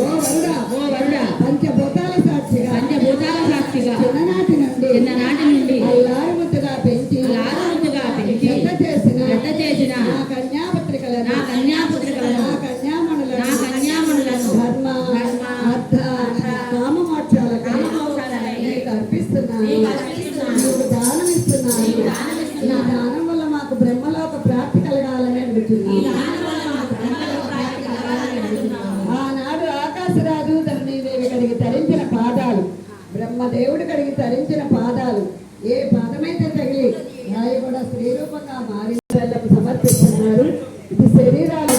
ఓ వరుడ చేసిన ఎంత చేసిన నా కన్యాపుత్రికల దానం వల్ల మాకు బ్రహ్మలోక ప్రాప్తి కలగాలని అడుగుతున్నాను. దేవి కడిగి తరించిన పాదాలు బ్రహ్మదేవుడు కడిగి తరించిన పాదాలు ఏ పాదమైతే తగిలి రాయి కూడా స్త్రీ రూపంగా మారి సమర్పిస్తున్నారు. ఇది శరీరాలు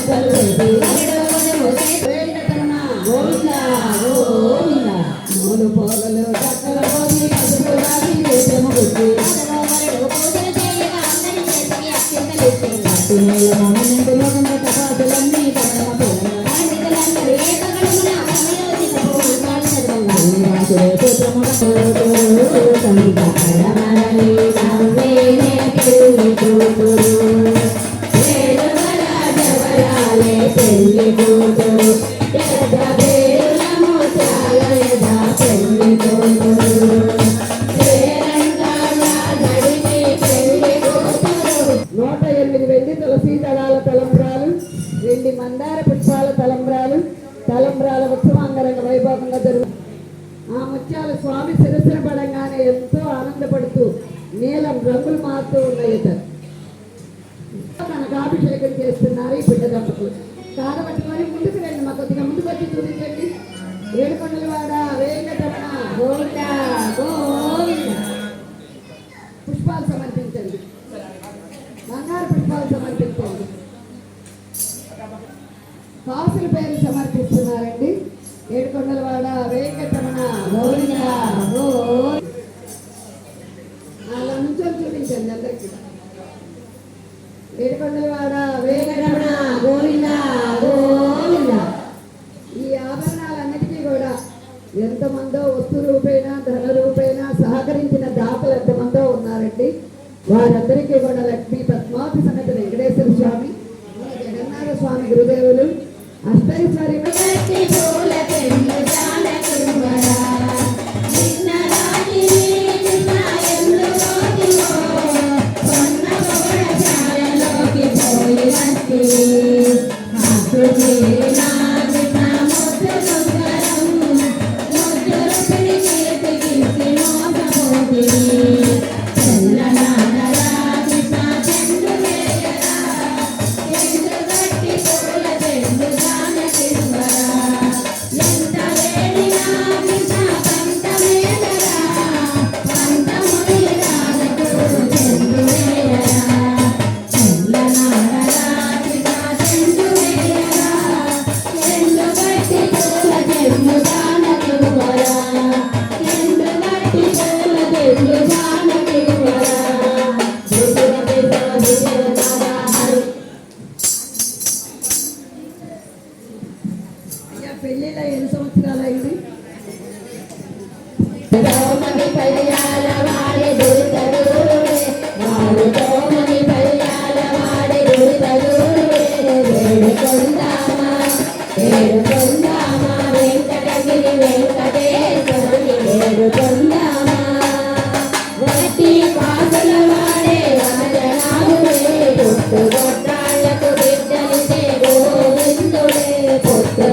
మందార పుష్పాల తలంబ్రాలు తలంబ్రాల ఉత్సవాంగరంగ వైభవంగా జరుగుతుంది ఆ ముత్యాలు స్వామి శిరస్సున పడంగానే ఎంతో ఆనందపడుతూ నీలం రంగులు మారుతూ ఉన్నాయట కనకాభిషేకం చేస్తున్నారు ఈ బిడ్డ దంపతులు కారబట్టుకొని ముందుకు రండి మా కొద్దిగా ముందుకు వచ్చి చూపించండి. ఏడుకొండల వాడ వేంకటరమణ గోవింద గోవింద పుష్పాలు సమర్పించండి. బంగారు పుష్పాలు సమర్పించండి. కాసుల పేరు సమర్పిస్తున్నారండి. ఏడుకొండలవాడ వెంకటరమణ గోవింద అలా నుంచొని చూపించండి అందరికి. ఏడుకొండలవాడ వెంకటరమణ గోవింద గోవింద. ఈ ఆభరణాలన్నిటికీ కూడా ఎంతమందో వస్తు రూపేణ ధన రూపేణ సహకరించిన దాతలు ఎంతమందో ఉన్నారండి. వారందరికీ కూడా లక్ష్మీ పద్మావతి సమేత వెంకటేశ్వర స్వామి జగన్నాథ స్వామి గురుదేవులు పెళ్ళిలో ఎన్ని సంవత్సరాలు అయింది? பொட்டு